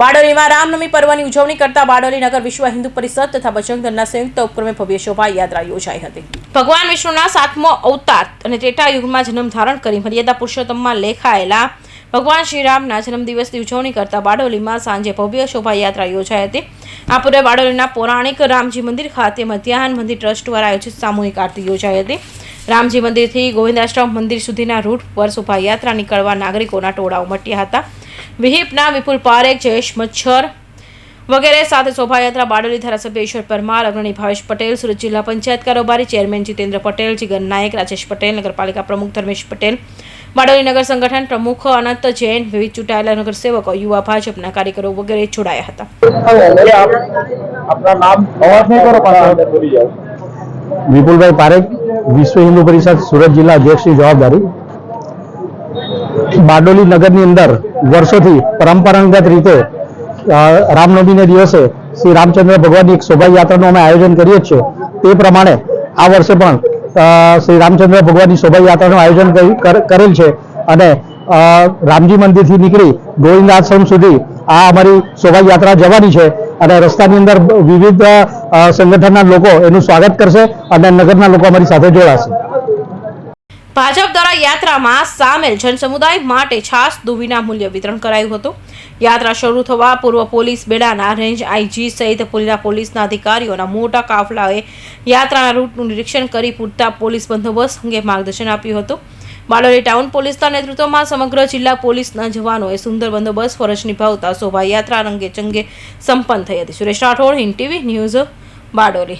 બારડોલીમાં રામનવમી પર્વની ઉજવણી કરતા બારડોલી નગર વિશ્વ હિન્દુ પરિષદ તથા બજરંગ દળના સંયુક્ત ઉપક્રમે ભવ્ય શોભાયાત્રા યોજાઈ હતી. ભગવાન વિષ્ણુના સાતમો અવતાર અને ત્રેટા યુગમાં જન્મ ધારણ કરી મર્યાદા પુરુષોત્તમમાં લેખાયેલા ભગવાન શ્રીરામના જન્મદિવસની ઉજવણી કરતા બારડોલીમાં સાંજે ભવ્ય શોભાયાત્રા યોજાઈ હતી. આ પૂર્વે બારડોલીના પૌરાણિક રામજી મંદિર ખાતે મધ્યાહન મંદિર ટ્રસ્ટ દ્વારા આયોજિત સામૂહિક આરતી યોજાઈ હતી. રામજી મંદિરથી ગોવિંદાશ્રમ મંદિર સુધીના રૂટ પર શોભાયાત્રા નીકળવા નાગરિકોના ટોળા ઉમટ્યા હતા. વિહિપના વિપુલ પારેખ, જયેશ મચ્છર વગેરે સાથે શોભાયાત્રા બારડોલી ધારાસભ્ય ઈશ્વર પરમાર, અગ્રણી ભાવેશ પટેલ, સુરત જિલ્લા પંચાયત કારોબારી ચેરમેન જીતેન્દ્ર પટેલ, જીગર નાયક, રાજેશ પટેલ, નગરપાલિકા પ્રમુખ ધર્મેશ પટેલ, બારડોલી નગર સંગઠન પ્રમુખ અનંત જૈન, વિવિધ ચૂંટાયેલા નગરસેવકો, યુવા ભાજપના કાર્યકરો વગેરે જોડાયા હતા. વિપુલભાઈ પારેખ, વિશ્વ હિન્દુ પરિષદ, સુરત જિલ્લા અધ્યક્ષની જવાબદારી. બારડોલી નગરની અંદર વર્ષોથી પરંપરાગત રીતે રામનવમીને દિવસે શ્રી રામચંદ્ર ભગવાનની એક શોભાયાત્રાનું અમે આયોજન કરીએ છીએ. તે પ્રમાણે આ વર્ષે પણ શ્રી રામચંદ્ર ભગવાનની શોભાયાત્રાનું આયોજન કરી- કરેલ છે. અને રામજી મંદિરથી નીકળી ગોવિંદ આશ્રમ સુધી આ અમારી શોભાયાત્રા જવાની છે. અને રસ્તાની અંદર વિવિધ સંગઠનના લોકો એનું સ્વાગત કરશે અને નગરના લોકો અમારી સાથે જોડાશે. ભાજપ દ્વારા યાત્રામાં સામેલ જનસમુદાય માટે છાસ દુબીના મૂલ્ય વિતરણ કરાયું હતું. યાત્રા શરૂ થવા પૂર્વ પોલીસ બેડાના રેન્જ આઈજી સહિત પૂર્ણ પોલીસના અધિકારીઓના મોટા કાફલાએ યાત્રાના રૂટનું નિરીક્ષણ કરી પૂરતા પોલીસ બંદોબસ્ત અંગે માર્ગદર્શન આપ્યું હતું. બારડોલી ટાઉન પોલીસના નેતૃત્વમાં સમગ્ર જિલ્લા પોલીસના જવાનોએ સુંદર બંદોબસ્ત ફરજ નિભાવતા શોભાયાત્રા રંગે ચંગે સંપન્ન થઈ હતી. Suresh Rathod, Hind TV news Bardoli.